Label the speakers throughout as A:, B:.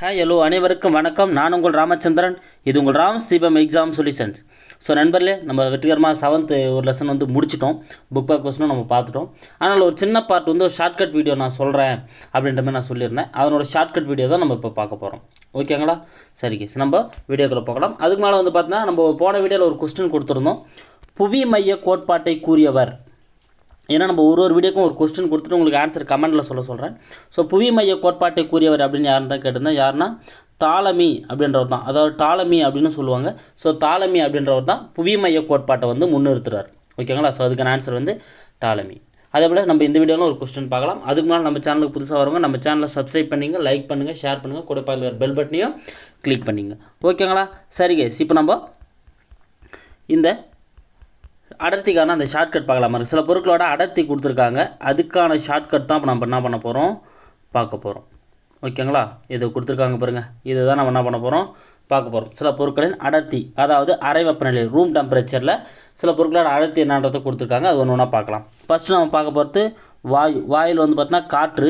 A: Hi hello அனைவருக்கும் வணக்கம். நான் உங்கள் ராமச்சந்திரன். இது உங்கள் ராம் ஸ்தீபம் எக்ஸாம் சொல்யூஷன்ஸ் ஸோ நண்பர்களே நம்ம வெற்றிகரமாக செவன்த்து ஒரு லெசன் வந்து முடிச்சிட்டோம். புக் பேக் கொஸ்டினும் நம்ம பார்த்துட்டோம். ஆனால் ஒரு சின்ன பார்ட் வந்து ஒரு ஷார்ட்கட் வீடியோ நான் சொல்கிறேன் அப்படின்ற மாதிரி நான் சொல்லியிருந்தேன். அதனோட ஷார்ட்கட் வீடியோ தான் நம்ம இப்போ பார்க்க போகிறோம் ஓகேங்களா சரி கேஸ் நம்ம வீடியோக்குள்ளே பார்க்கலாம் அதுக்கு மேலே வந்து பார்த்தீங்கன்னா நம்ம போன வீடியோவில் ஒரு கொஸ்டின் கொடுத்துருந்தோம். புவி மைய கோட்பாட்டை கூறியவர். ஏன்னா நம்ம ஒரு ஒரு வீடியோக்கும் ஒரு கொஸ்டின் கொடுத்துட்டு உங்களுக்கு ஆன்சர் கமெண்ட்டில் சொல்ல சொல்கிறேன் ஸோ புவி மைய கோட்பாட்டை கூறியவர் அப்படின்னு யாருன்னு தான் கேட்டிருந்தேன். யாருன்னா தாலமி அப்படின்றவர் தான். அதாவது டாலமி அப்படின்னு சொல்லுவாங்க. ஸோ தாலமி அப்படின்றவர் தான் புவி மைய கோட்பாட்டை வந்து முன்னிறுத்துறார். ஓகேங்களா ஸோ அதுக்கான ஆன்சர் வந்து டாலமி அதே போல் நம்ம இந்த வீடியோவில் ஒரு கொஸ்டின் பார்க்கலாம். அதுக்கு மேலே நம்ம சேனலுக்கு புதுசாக வரவங்க நம்ம சேனலை சப்ஸ்கிரைப் பண்ணிங்க லைக் பண்ணுங்கள் ஷேர் பண்ணுங்கள் கூட பார்த்து பெல் பட்டனையும் கிளிக் பண்ணிங்க. ஓகேங்களா சரி கேஸ் இப்போ நம்ம இந்த அடர்த்திக்கான அந்த ஷார்ட்கட் பார்க்கலாம். இருக்குது சில பொருட்களோட அடர்த்தி கொடுத்துருக்காங்க. அதுக்கான ஷார்ட்கட் தான் இப்போ நம்ம என்ன பண்ண போகிறோம் பார்க்க போகிறோம் ஓகேங்களா இது கொடுத்துருக்காங்க பாருங்கள் இதை தான் நம்ம என்ன பண்ண போகிறோம் பார்க்க போகிறோம் சில பொருட்களின் அடர்த்தி அதாவது அரை வெப்பநிலை ரூம் டெம்பரேச்சரில் சில பொருட்களோட அடர்த்தி என்னன்றதை கொடுத்துருக்காங்க. அது ஒன்று ஒன்றா பார்க்கலாம். ஃபஸ்ட்டு நம்ம பார்க்க போகிறது வாயு. வாயில் வந்து பார்த்தீங்கன்னா காற்று.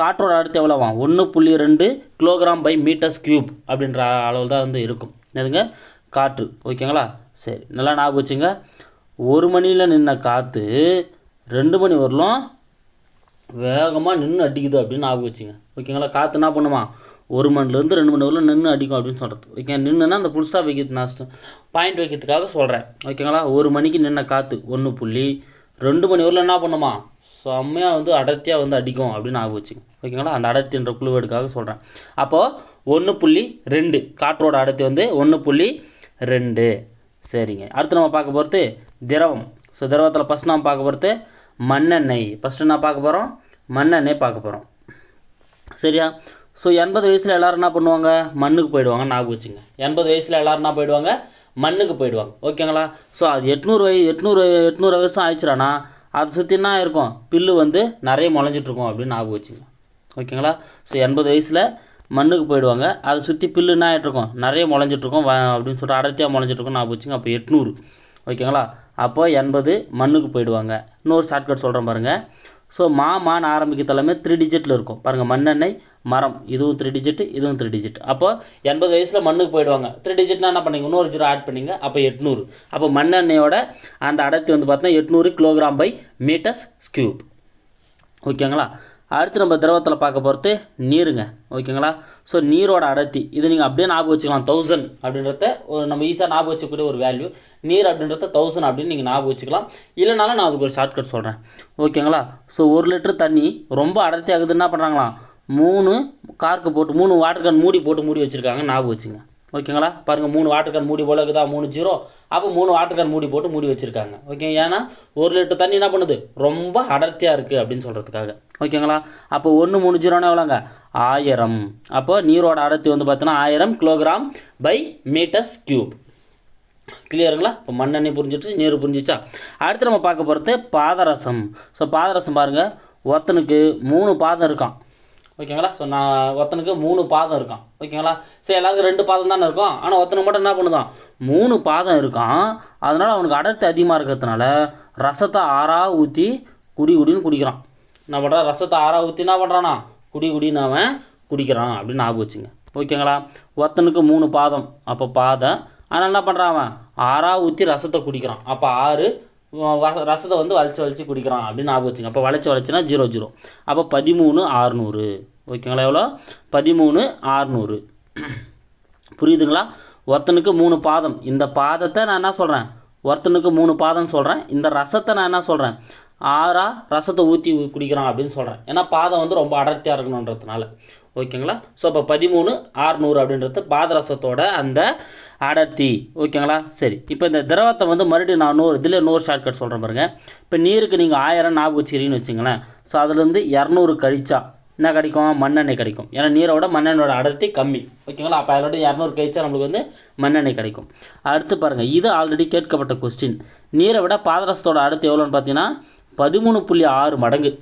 A: காற்றோட அடர்த்தி எவ்வளோவா? ஒன்று புள்ளி ரெண்டு கிலோகிராம் பை மீட்டர்ஸ் கியூப் அப்படின்ற அளவில் தான் வந்து இருக்கும். எதுங்க காற்று. ஓகேங்களா சரி. நல்லா ஞாபகம் வச்சுங்க. ஒரு மணியில் நின்ன காற்று ரெண்டு மணி வரலும் வேகமாக நின்று அடிக்குது அப்படின்னு ஞாபகம் வச்சுங்க. ஓகேங்களா? காற்று என்ன பண்ணுமா? ஒரு மணிலேருந்து ரெண்டு மணி வரலும் நின்று அடிக்கும் அப்படின்னு சொல்கிறது ஓகே நின்றுனா அந்த புல் ஸ்டாப் வைக்கிறது நான் பாயிண்ட் வைக்கிறதுக்காக சொல்கிறேன் ஓகேங்களா? ஒரு மணிக்கு நின்ன காற்று ஒன்று புள்ளி ரெண்டு மணி வரலும் என்ன பண்ணுமா? செம்மையாக வந்து அடர்த்தியாக வந்து அடிக்கும் அப்படின்னு ஞாபகம் வச்சுங்க. ஓகேங்களா? அந்த அடர்த்தின்ற குழுவேடுக்காக சொல்கிறேன் அப்போது ஒன்று புள்ளி ரெண்டு காற்றோட அடர்த்தி வந்து ஒன்று புள்ளி ரெண்டு. சரிங்க. அடுத்து நம்ம பார்க்க போகிறது திரவம். ஸோ திரவத்தில் ஃபஸ்ட் நாம் பார்க்க போகிறது மண்ணெண்ணெய். ஃபஸ்ட்டு நான் பார்க்க போகிறோம் மண்ணெண்ணெய் பார்க்க போகிறோம் சரியா? ஸோ எண்பது வயசில் எல்லோரும் என்ன பண்ணுவாங்க? மண்ணுக்கு போயிடுவாங்க ஞாபகம் வச்சுங்க. எண்பது வயசில் எல்லோரும் என்ன போயிடுவாங்க? மண்ணுக்கு போயிடுவாங்க. ஓகேங்களா ஸோ அது எட்நூறு வய எட்நூறு எட்நூறு வருஷம் ஆயிடுச்சுடானா? அதை சுற்றி என்ன இருக்கும் பில்லு வந்து நிறைய முளைஞ்சிட்ருக்கும் அப்படின்னு ஞாபகம் வச்சுங்க. ஓகேங்களா ஸோ எண்பது வயசில் மண்ணுக்கு போயிடுவாங்க. அதை சுற்றி பில்லு என்ன ஆகிட்ருக்கும் நிறைய முளைஞ்சிட்ருக்கும் அப்படின்னு சொல்லிட்டு அடர்த்தியாக முளைஞ்சிட்ருக்கும் ஞாபகம் வச்சுங்க. அப்போ எட்நூறு. ஓகேங்களா அப்போ எண்பது மண்ணுக்கு போயிடுவாங்க. இன்னொரு ஷார்ட்கட் சொல்கிறேன் பாருங்கள் ஸோ மா மான் ஆரம்பிக்க த்ரீ டிஜிட்டில் இருக்கும். பாருங்கள் மண்ணெண்ணெய் மரம். இதுவும் த்ரீ டிஜிட் இதுவும் த்ரீ டிஜிட் அப்போ எண்பது வயசில் மண்ணுக்கு போயிடுவாங்க. த்ரீ டிஜிட்னா என்ன பண்ணீங்க? இன்னொரு ஜீரோ ஆட் பண்ணிங்க. அப்போ எட்நூறு. அப்போ மண்ணெண்ணெயோட அந்த அடர்த்தி வந்து பார்த்தீங்கன்னா எட்நூறு கிலோகிராம் பை மீட்டர்ஸ் ஸ்கியூப் ஓகேங்களா அடுத்து நம்ம திரவத்தில் பார்க்க போகிறது நீருங்க. ஓகேங்களா? ஸோ நீரோட அடர்த்தி. இது நீங்கள் அப்படியே ஞாபகம் வச்சுக்கலாம். தௌசண்ட் அப்படின்றத ஒரு நம்ம ஈஸியாக ஞாபகம் வச்சுக்கூடிய ஒரு வேல்யூ நீர் அப்படின்றத தௌசண்ட் அப்படின்னு நீங்கள் ஞாபகம் வச்சுக்கலாம். இல்லைனாலும் நான் அதுக்கு ஒரு ஷார்ட்கட் சொல்கிறேன் ஓகேங்களா? ஸோ ஒரு லிட்டர் தண்ணி ரொம்ப அடர்த்தி ஆகுது என்ன பண்ணுறாங்களாம் மூணு கார்க்கு போட்டு மூணு வாட்டர் கேன் மூடி போட்டு மூடி வச்சுருக்காங்க ஞாபகம் வச்சுங்க. ஓகேங்களா? பாருங்கள் மூணு வாட்டர் கேன் மூடி போல இருக்குதா? மூணு ஜீரோ அப்போ மூணு வாட்டர் கேன் மூடி போட்டு மூடி வச்சுருக்காங்க. ஓகே ஏன்னா ஒரு லிட்டர் தண்ணி என்ன பண்ணுது? ரொம்ப அடர்த்தியாக இருக்குது அப்படின்னு சொல்கிறதுக்காக ஓகேங்களா? அப்போ ஒன்று மூணு ஜீரோனா எவ்வளோங்க? ஆயிரம். அப்போ நீரோட அடர்த்தி வந்து பார்த்தீங்கன்னா ஆயிரம் கிலோகிராம் பை மீட்டர்ஸ் கியூப் கிளியருங்களா இப்போ மண்ணெண்ணெய் புரிஞ்சிட்டு நீர் புரிஞ்சிச்சா? அடுத்து நம்ம பார்க்க போகிறது பாதரசம். ஸோ பாதரசம் பாருங்கள் ஒருத்தனுக்கு மூணு பாதம் இருக்கான். ஓகேங்களா? ஸோ நான் ஒருத்தனுக்கு மூணு பாதம் இருக்கான். ஓகேங்களா? சரி எல்லாருக்கும் ரெண்டு பாதம் தானே இருக்கும்? ஆனால் ஒருத்தனுக்கு மட்டும் என்ன பண்ணுதான்? மூணு பாதம் இருக்கான். அதனால் அவனுக்கு அடர்த்தி அதிகமாக இருக்கிறதுனால ரசத்தை ஆறாக ஊற்றி குடி குடின்னு குடிக்கிறான். என்ன பண்ணுறான் ரசத்தை ஆறாக ஊற்றி என்ன பண்ணுறானா குடி குடின்னு அவன் குடிக்கிறான் அப்படின்னு ஞாபகம் வச்சுங்க. ஓகேங்களா? ஒருத்தனுக்கு மூணு பாதம். அப்போ பாதம். ஆனால் என்ன பண்ணுறான் அவன்? ஆறாக ஊற்றி ரசத்தை குடிக்கிறான். அப்போ ஆறு ரசத்தை வந்து வளைச்சி வளைச்சி குடிக்கிறான் அப்படின்னு ஞாபகம் வச்சுங்க. அப்போ வளைச்சி வளைச்சினா ஜீரோ ஜீரோ அப்போ பதிமூணு ஆறுநூறு ஓகேங்களா எவ்வளோ? பதிமூணு ஆறுநூறு புரியுதுங்களா? ஒருத்தனுக்கு மூணு பாதம். இந்த பாதத்தை நான் என்ன சொல்கிறேன் ஒருத்தனுக்கு மூணு பாதம் சொல்கிறேன் இந்த ரசத்தை நான் என்ன சொல்கிறேன் ஆறாக ரசத்தை ஊற்றி குடிக்கிறான் அப்படின்னு சொல்கிறேன் ஏன்னா பாதம் வந்து ரொம்ப அடர்த்தியாக இருக்கணுன்றதுனால. ஓகேங்களா? ஸோ அப்போ பதிமூணு ஆறுநூறு அப்படின்றது பாதரசத்தோட அந்த அடர்த்தி ஓகேங்களா? சரி. இப்போ இந்த திரவத்தை வந்து மறுபடியும் நான் நூறு இதில் நூறு ஷார்ட்கட் சொல்கிறேன் பாருங்க. இப்போ நீருக்கு நீங்கள் ஆயிரம் ஞாபகம் வச்சுக்கிறீங்கன்னு வச்சுங்களேன் ஸோ அதுலேருந்து இரநூறு கழிச்சா என்ன கிடைக்கும்? மண்ணெண்ணெய் கிடைக்கும். ஏன்னா நீரோட மண்ணெண்ணோட அடர்த்தி கம்மி. ஓகேங்களா? அப்போ அதோட இரநூறு கழிச்சா நம்மளுக்கு வந்து மண்ணெண்ணெய் கிடைக்கும். அடுத்து பாருங்கள் இது ஆல்ரெடி கேட்கப்பட்ட கொஸ்டின் நீரை விட பாதரசத்தோட அடர்த்தி எவ்வளோன்னு பார்த்தீங்கன்னா பதிமூணு புள்ளி ஆறு மடங்கு.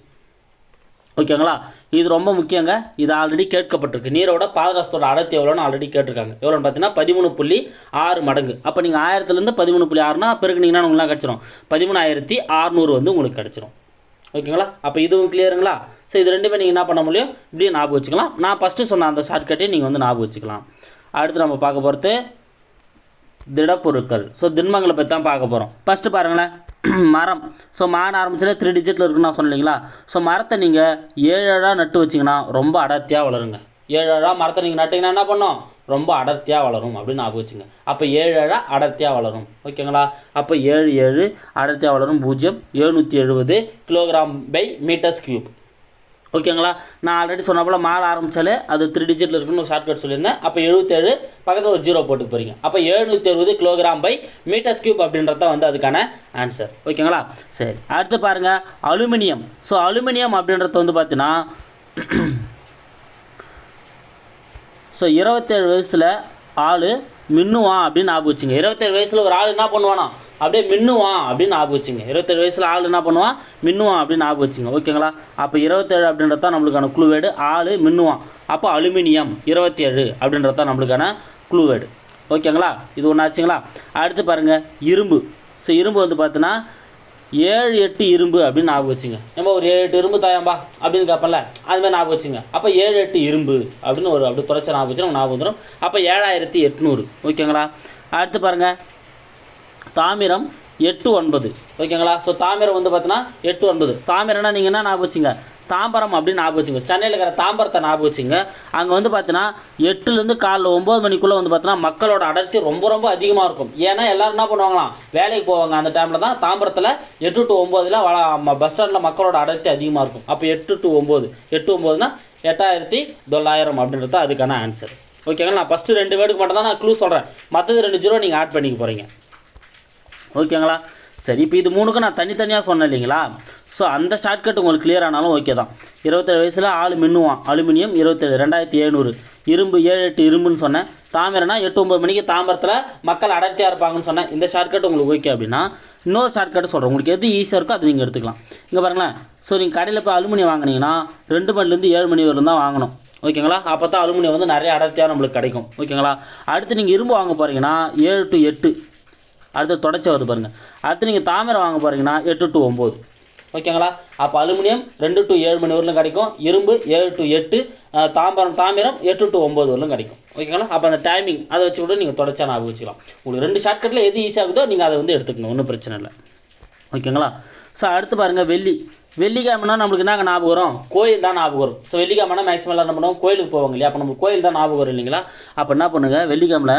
A: ஓகேங்களா? இது ரொம்ப முக்கியங்க. இது ஆல்ரெடி கேட்கப்பட்டிருக்கு. நீரோட பாதரசத்தோட அடர்த்தி எவ்வளோன்னு ஆல்ரெடி கேட்டிருக்காங்க. எவ்வளோன்னு பார்த்தீங்கன்னா பதிமூணு புள்ளி ஆறு மடங்கு. அப்போ நீங்கள் ஆயிரத்துலேருந்து பதிமூணு புள்ளி ஆறுனா பெருக்குனீங்கன்னா உங்களுக்குலாம் கிடச்சிரும். பதிமூணாயிரத்தி ஆறுநூறு வந்து உங்களுக்கு கிடச்சிரும். ஓகேங்களா? அப்போ இதுவும் கிளியருங்களா ஸோ இது ரெண்டுமே நீங்கள் என்ன பண்ண முடியும்? இப்படியே ஞாபகம் வச்சுக்கலாம். நான் ஃபஸ்ட்டு சொன்ன அந்த ஷார்ட்கட்டையும் நீங்கள் வந்து ஞாபகம் வச்சுக்கலாம். அடுத்து நம்ம பார்க்க போகிறது திடப்பொருட்கள். ஸோ திண்மங்களை பற்றி தான் பார்க்க போகிறோம் ஃபஸ்ட்டு பாருங்களேன். மரம். ஸோ மான் ஆரம்பிச்சாலே த்ரீ டிஜிட்டில் இருக்குன்னு நான் சொன்னீங்களா ஸோ மரத்தை நீங்கள் ஏழு ஏழாக நட்டு வச்சிங்கன்னா ரொம்ப அடர்த்தியாக வளருங்க. ஏழு ஏழாக மரத்தை நீங்கள் நட்டிங்கன்னா என்ன பண்ணும்? ரொம்ப அடர்த்தியாக வளரும் அப்படின்னு ஞாபகம் வச்சுங்க. அப்போ ஏழு ஏழாக அடர்த்தியாக வளரும். ஓகேங்களா? அப்போ ஏழு ஏழு அடர்த்தியாக வளரும் பூஜ்ஜியம் எழுநூற்றி எழுபது கிலோகிராம் பை மீட்டர்ஸ் கியூப் ஓகேங்களா? நான் ஆல்ரெடி சொன்ன போல் மாலை ஆரம்பித்தாலே அது த்ரீ டிஜிட்டில் இருக்குன்னு ஒரு ஷார்ட்கட் சொல்லியிருந்தேன். அப்போ எழுபத்தேழு பக்கத்தில் ஒரு ஜீரோ போட்டு போகிறீங்க அப்போ எழுநூற்றி அறுபது கிலோகிராம் பை மீட்டர்ஸ் கியூப் அப்படின்றது தான் வந்து அதுக்கான ஆன்சர் ஓகேங்களா? சரி. அடுத்து பாருங்கள் அலுமினியம். ஸோ அலுமினியம் அப்படின்றது வந்து பார்த்தீங்கன்னா ஸோ இருபத்தேழு வயசில் ஆள் மின்னுவான் அப்படின்னு ஞாபகம் வச்சுங்க. இருபத்தேழு வயசில் ஒரு ஆள் என்ன பண்ணுவானா? அப்படியே மின்னுவான் அப்படின்னு ஞாபகம் வச்சுங்க. இருபத்தேழு வயசில் ஆள் என்ன பண்ணுவான்? மின்னுவான் அப்படின்னு ஞாபகம் வச்சுங்க. ஓகேங்களா அப்போ இருபத்தேழு அப்படின்றது தான் நம்மளுக்கான குழுவேடு. ஆள் மின்னுவான். அப்போ அலுமினியம் இருபத்தேழு அப்படின்றது தான் நம்மளுக்கான குழுவேடு. ஓகேங்களா இது ஒன்று ஆச்சுங்களா அடுத்து பாருங்கள் இரும்பு. ஸோ இரும்பு வந்து பார்த்தீங்கன்னா ஏழு எட்டு இரும்பு அப்படின்னு ஞாபகம் வச்சுங்க. நம்ம ஒரு ஏழு எட்டு இரும்பு தாயாம்பா அப்படின்னு கேட்பல அதுமாதிரி ஞாபகம் வச்சுங்க. அப்போ ஏழு எட்டு இரும்பு அப்படின்னு ஒரு அப்படி துறைச்ச ஞாபகம் வச்சு ஞாபகம் வந்துடும் அப்போ ஏழாயிரத்தி எட்நூறு ஓகேங்களா? அடுத்து பாருங்கள் தாமிரம் எட்டு ஒன்பது ஓகேங்களா? ஸோ தாமிரம் வந்து பார்த்தீங்கன்னா எட்டு ஒன்பது. தாமிரம்னா நீங்கள் என்ன ஞாபகம் வச்சுங்க? தாம்பரம் அப்படின்னு ஞாபகம் வச்சுங்க சென்னையில் இருக்கிற தாம்பரத்தை ஞாபகம் வச்சுங்க அங்கே வந்து பார்த்தீங்கன்னா எட்டுலேருந்து காலைல ஒம்பது மணிக்குள்ளே வந்து பார்த்தீங்கன்னா மக்களோட அடர்த்தி ரொம்ப ரொம்ப அதிகமாக இருக்கும். ஏன்னா எல்லோரும் என்ன பண்ணுவாங்களாம்? வேலைக்கு போவாங்க. அந்த டைமில் தான் தாம்பரத்தில் எட்டு டு ஒம்போதில் வள பஸ் ஸ்டாண்டில் மக்களோட அடர்த்தி அதிகமாக இருக்கும். அப்போ எட்டு டு ஒம்பது எட்டு ஒம்போதுனா எட்டாயிரத்தி தொள்ளாயிரம் அப்படின்றது தான் அதுக்கான ஆன்சர் ஓகேங்களா நான் ஃபஸ்ட்டு ரெண்டு வேர்டுக்கு மட்டும் தான் நான் க்ளூ சொல்கிறேன் மற்றது ரெண்டு ஜீரோ நீங்கள் ஆட் பண்ணிக்க போகிறீங்க ஓகேங்களா சரி இப்போ இது மூணுக்கும் நான் தனித்தனியாக சொன்னேன் இல்லைங்களா? ஸோ அந்த ஷார்ட்கட் உங்களுக்கு கிளியர் ஆனாலும் ஓகே தான். இருபத்தேழு வயசில் ஆள் மின்னுவான். அலுமினியம் இருபத்தேழு ரெண்டாயிரத்தி எழுநூறு. இரும்பு ஏழு எட்டு இரும்புன்னு சொன்னேன். தாமிரனா எட்டு ஒம்பது மணிக்கு தாமரத்தில் மக்கள் அடர்த்தியாக இருப்பாங்கன்னு சொன்னேன். இந்த ஷார்ட்கட் உங்களுக்கு ஓகே அப்படின்னா இன்னொரு ஷார்ட்கட் சொல்கிறேன் உங்களுக்கு எது ஈஸியாக இருக்கோ அது நீங்கள் எடுத்துக்கலாம். இங்கே பாருங்களேன். ஸோ நீங்கள் கடையில் போய் அலுமினியம் வாங்கினீங்கன்னா ரெண்டு மணிலேருந்து ஏழு மணி வரைக்கும் தான் வாங்கணும். ஓகேங்களா அப்போ தான் அலுமினியம் வந்து நிறைய அடர்த்தியாக நம்மளுக்கு கிடைக்கும். ஓகேங்களா அடுத்து நீங்கள் இரும்பு வாங்க போகிறீங்கன்னா ஏழு டு எட்டு. அடுத்து தொடச்ச வருது பாருங்கள் அடுத்து நீங்கள் தாமிரம் வாங்க போகிறீங்கன்னா எட்டு டு ஒம்பது ஓகேங்களா? அப்போ அலுமினியம் ரெண்டு டு ஏழு மணி வரலும் கிடைக்கும். இரும்பு ஏழு டு எட்டு தாம்பரம் தாமிரம் எட்டு டு ஒம்பது வரலும் கிடைக்கும். ஓகேங்களா? அப்போ அந்த டைமிங் அதை வச்சு கூட நீங்கள் தொடச்சா ஞாபகம் வச்சுக்கலாம் உங்களுக்கு ரெண்டு ஷார்ட்கட்டில் எது ஈஸியாகுதோ நீங்கள் அதை வந்து எடுத்துக்கணும். ஒன்றும் பிரச்சனை இல்லை. ஓகேங்களா? ஸோ அடுத்து பாருங்கள் வெள்ளி. வெள்ளிக்கிழமைனா நம்மளுக்கு என்னங்க ஞாபகம் வரும்? கோயில் தான் ஞாபகம் வரும். ஸோ வெள்ளிக்கிழமைனா மேக்ஸிமம் எல்லாம் என்ன பண்ணுவோம்? கோயிலுக்கு போவாங்க இல்லையா? அப்போ நம்ம கோயில் தான் ஞாபகம் வரும் இல்லைங்களா? அப்போ என்ன பண்ணுங்கள் வெள்ளிக்கிழமை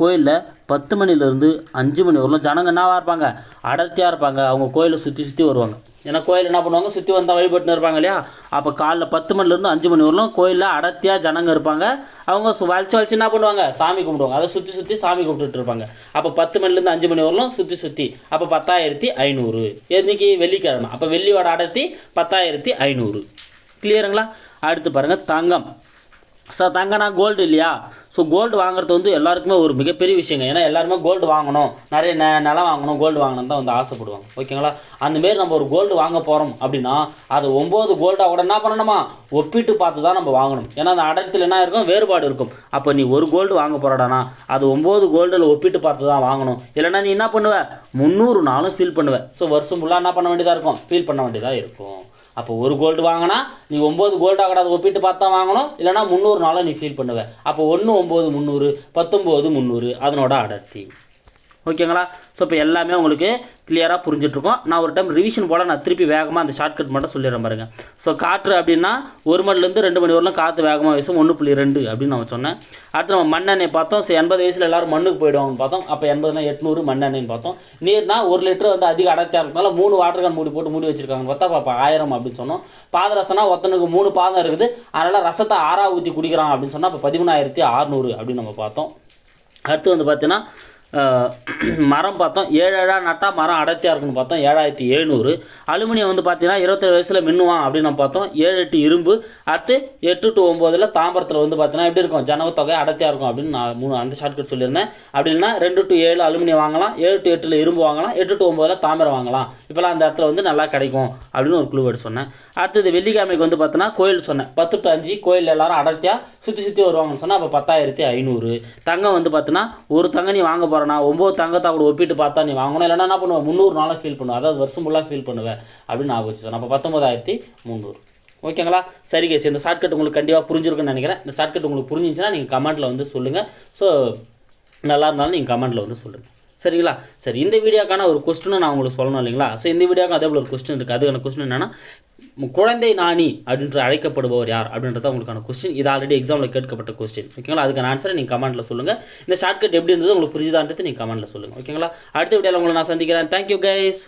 A: கோயிலில் பத்து மணிலேருந்து அஞ்சு மணி வரலாம் ஜனங்க என்னவாக இருப்பாங்க? அடர்த்தியாக இருப்பாங்க. அவங்க கோயிலை சுற்றி சுற்றி வருவாங்க. ஏன்னா கோயில் என்ன பண்ணுவாங்க? சுற்றி வந்தால் வழிபட்டுன்னு இருப்பாங்க இல்லையா? அப்போ காலைல பத்து மணிலேருந்து அஞ்சு மணி வரலும் கோயிலில் அடர்த்தியாக ஜனங்க இருப்பாங்க. அவங்க சு- வளைச்சு வளைச்சு என்ன பண்ணுவாங்க? சாமி கும்பிடுவாங்க. அதை சுற்றி சுற்றி சாமி கும்பிட்டுட்டு இருப்பாங்க. அப்போ பத்து மணிலேருந்து அஞ்சு மணி வரலும் சுற்றி சுற்றி அப்போ பத்தாயிரத்தி ஐநூறு. இன்னைக்கு வெள்ளிக்கிழமை. அப்போ வெள்ளியோட அடர்த்தி பத்தாயிரத்தி ஐநூறு. கிளியருங்களா அடுத்து பாருங்கள் தங்கம். சார் தங்கனா கோல்டு இல்லையா? ஸோ கோல்டு வாங்குறது வந்து எல்லாருக்குமே ஒரு மிகப்பெரிய விஷயங்க. ஏன்னா எல்லாருமே கோல்டு வாங்கணும். நிறைய நெ நிலம் வாங்கணும் கோல்டு வாங்கணும் தான் வந்து ஆசைப்படுவாங்க. ஓகேங்களா? அந்தமாரி நம்ம ஒரு கோல்டு வாங்க போகிறோம் அப்படின்னா அது ஒம்பது கோல்டாக கூட என்ன பண்ணணுமா? ஒப்பிட்டு பார்த்து தான் நம்ம வாங்கணும். ஏன்னா அந்த அடத்தில் என்ன இருக்கும்? வேறுபாடு இருக்கும். அப்போ நீ ஒரு கோல்டு வாங்க போகிறடானா அது ஒம்பது கோல்டில் ஒப்பிட்டு பார்த்து தான் வாங்கணும். இல்லைனா நீ என்ன பண்ணுவ? முந்நூறு நாளும் ஃபீல் பண்ணுவேன் ஸோ வருஷம் ஃபுல்லாக என்ன பண்ண வேண்டியதாக இருக்கும்? ஃபீல் பண்ண வேண்டியதாக இருக்கும். அப்போ ஒரு கோல்டு வாங்கினா நீ ஒம்பது கோல்டாக கூடாது ஒப்பிட்டு பார்த்தா வாங்கணும். இல்லைனா முந்நூறு நாளாக நீ ஃபீல் பண்ணுவ. அப்போ ஒன்று ஒம்பது முந்நூறு பத்தொம்போது முந்நூறு அதனோட அடர்த்தி. ஓகேங்களா? ஸோ இப்போ எல்லாமே உங்களுக்கு கிளியராக புரிஞ்சிட்ருக்கோம். நான் ஒரு டைம் ரிவிஷன் போல் நான் திருப்பி வேகமாக அந்த ஷார்ட்கட் மட்டும் சொல்லிடுறேன் பாருங்கள் ஸோ காற்று அப்படின்னா ஒரு மணிலேருந்து ரெண்டு மணி வரலாம் காற்று வேகமாக வீசும். ஒன்று புள்ளி ரெண்டு அப்படின்னு நம்ம சொன்னேன். அடுத்து நம்ம மண்ணெண்ணெய் பார்த்தோம். ஸோ எண்பது வயசில் எல்லாரும் மண்ணுக்கு போயிடுவாங்கன்னு பார்த்தோம். அப்போ எண்பதுனா எட்நூறு மண்ணெண்ணெய்ன்னு பார்த்தோம். நீர்னா ஒரு லிட்டர் வந்து அதிக அடர்த்தியாக இருக்கனால மூணு வாட்டர் கேன் மூடி போட்டு மூடி வச்சிருக்காங்க. பார்த்தா பாப்பா ஆயிரம் அப்படின்னு சொன்னோம். பாதரசனா ஒருத்தனுக்கு மூணு பாதம் இருக்குது. அதனால் ரசத்தை ஆறா ஊற்றி குடிக்கிறான் அப்படின்னு சொன்னால் அப்போ பதிமூணாயிரத்தி அறநூறு அப்படின்னு நம்ம பார்த்தோம். அடுத்து வந்து பார்த்தீங்கன்னா மரம் பார்த்தோம். ஏழு ஏழா நட்டால் மரம் அடர்த்தியாக இருக்குன்னு பார்த்தோம். ஏழாயிரத்தி எழுநூறு. அலுமினியம் வந்து பார்த்தீங்கன்னா இருபத்தேழு வயசில் மின்னுவான் அப்படின்னு நம்ம பார்த்தோம். ஏழு எட்டு இரும்பு. அடுத்து எட்டு டு ஒம்போதில் தாம்பரத்தில் வந்து பார்த்தீங்கன்னா எப்படி இருக்கும்? ஜனத்தொகை அடர்த்தியாக இருக்கும் அப்படின்னு நான் மூணு அந்த ஷார்ட்கட் சொல்லியிருந்தேன். அப்படின்னா ரெண்டு டு ஏழு அலுமினியம் வாங்கலாம். ஏழு டு எட்டில் இரும்பு வாங்கலாம். எட்டு டு ஒம்போதில் தாமிரம் வாங்கலாம். இப்போலாம் அந்த இடத்துல வந்து நல்லா கிடைக்கும் அப்படின்னு ஒரு குழு சொன்னேன். அடுத்தது வெள்ளிக்கிழமைக்கு வந்து பார்த்தோன்னா கோயில் சொன்னேன். பத்து டு அஞ்சு கோயில் எல்லாரும் அடர்த்தியாக சுற்றி சுற்றி வருவாங்கன்னு சொன்னால் அப்போ பத்தாயிரத்தி ஐநூறு. தங்கம் வந்து பார்த்தீங்கன்னா ஒரு தங்கம் நீ வாங்க போகிறேன்னா ஒம்பது தங்கத்தை கூட ஒப்பிட்டு பார்த்தா நீ வாங்கணும். இல்லைன்னா என்ன பண்ணுவேன் முந்நூறு நாளாக ஃபீல் பண்ணுவேன் அதாவது வருஷம் ஃபுல்லாக ஃபீல் பண்ணுவேன் அப்படின்னு ஞாபகம் வச்சு சொன்னேன் அப்போ பத்தொம்பதாயிரத்தி முந்நூறு. ஓகேங்களா? சரி கேஸ் இந்த ஷார்ட்கட் உங்களுக்கு கண்டிப்பாக புரிஞ்சிருக்குன்னு நினைக்கிறேன். இந்த ஷார்ட்கட் உங்களுக்கு புரிஞ்சிச்சுன்னா நீங்கள் கமெண்ட்டில் வந்து சொல்லுங்கள் ஸோ நல்லா இருந்தாலும் நீங்கள் கமெண்ட்டில் வந்து சொல்லுங்கள் சரிங்களா? சரி இந்த வீடியோக்கான ஒரு கொஸ்டினும் நான் உங்களுக்கு சொல்லணும் இல்லைங்களா? ஸோ இந்த வீடியோக்கு அதே போல் ஒரு கொஸ்டின் இருக்குது அதுக்கான கொஸ்டின் என்னன்னா குழந்தை நாணி அப்படின்ற அழைக்கப்படுபவர் யார் அப்படின்றத உங்களுக்கான கொஸ்டின் இது ஆல்ரெடி எக்ஸாமில் கேட்கப்பட்ட கொஸ்டின் ஓகேங்களா அதுக்கான ஆன்சரை நீங்கள் கமெண்ட்டில் சொல்லுங்கள் இந்த ஷார்ட்கட் எப்படி இருந்தது உங்களுக்கு புரிஞ்சுதான்றது நீங்கள் கமெண்ட்டில் சொல்லுங்கள் ஓகேங்களா அடுத்த வீடியோவில் உங்களை நான் சந்திக்கிறேன். Thank you guys